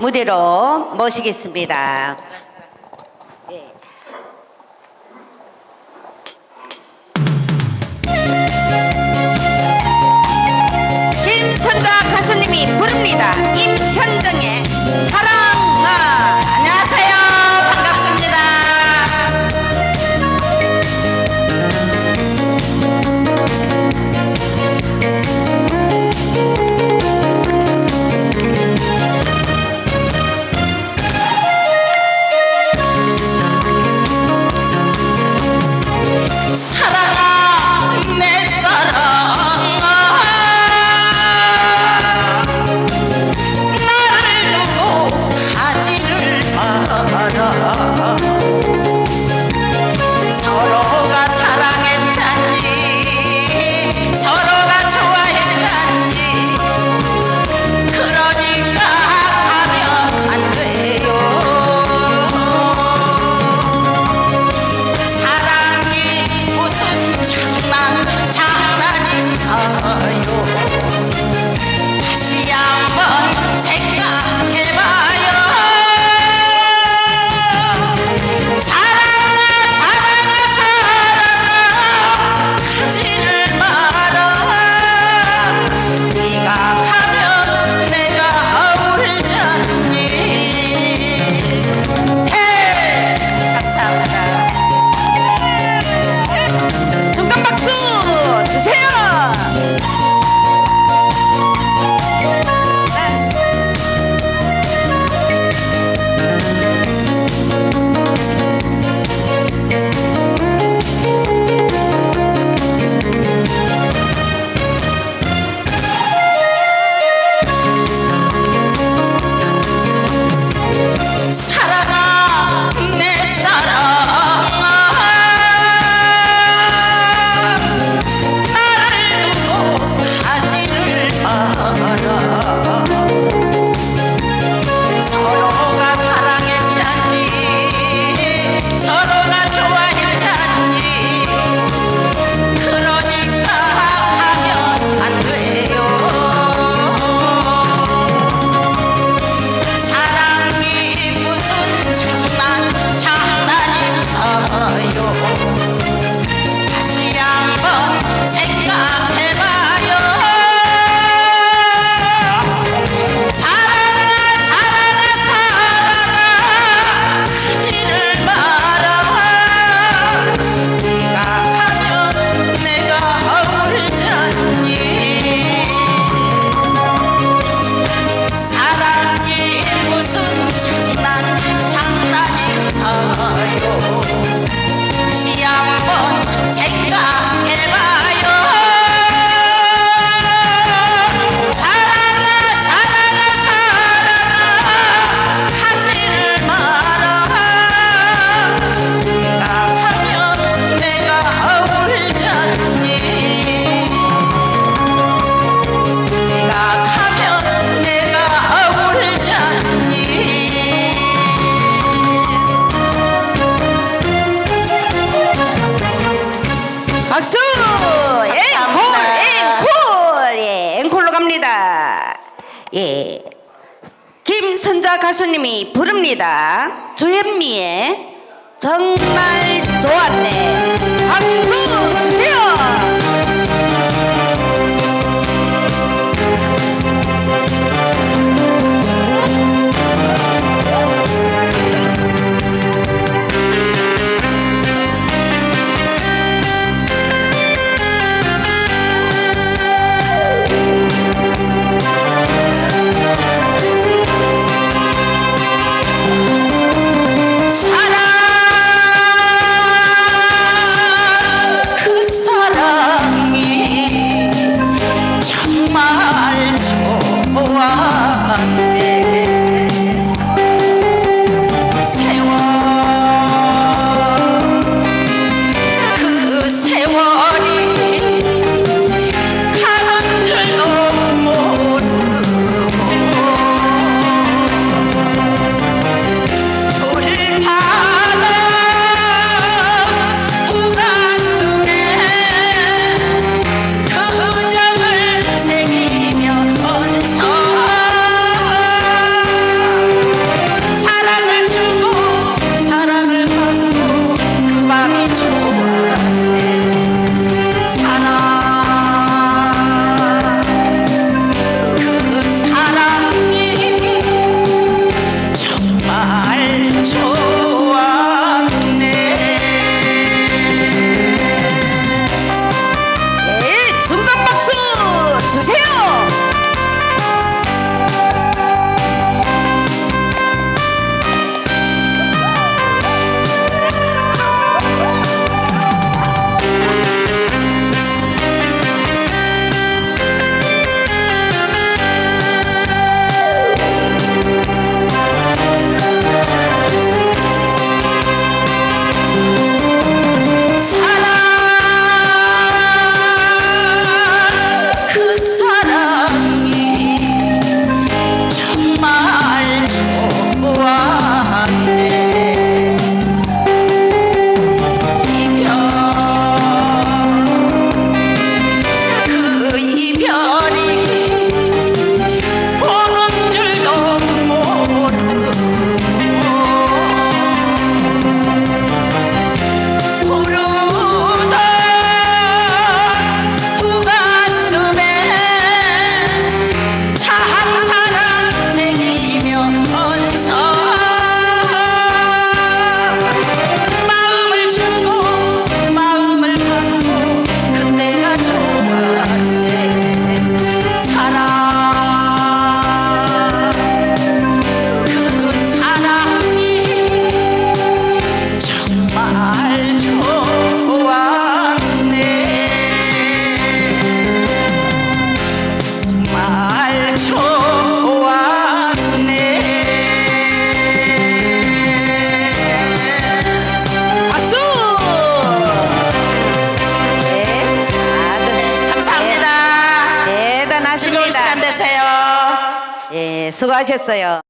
무대로 모시겠습니다. 예. 김선자 가수님이 부릅니다. 임현 예, 앵콜, 앵콜, 예, 앵콜로 갑니다. 예, 김선자 가수님이 부릅니다. 주현미의 정말 좋았네. 수고하셨어요.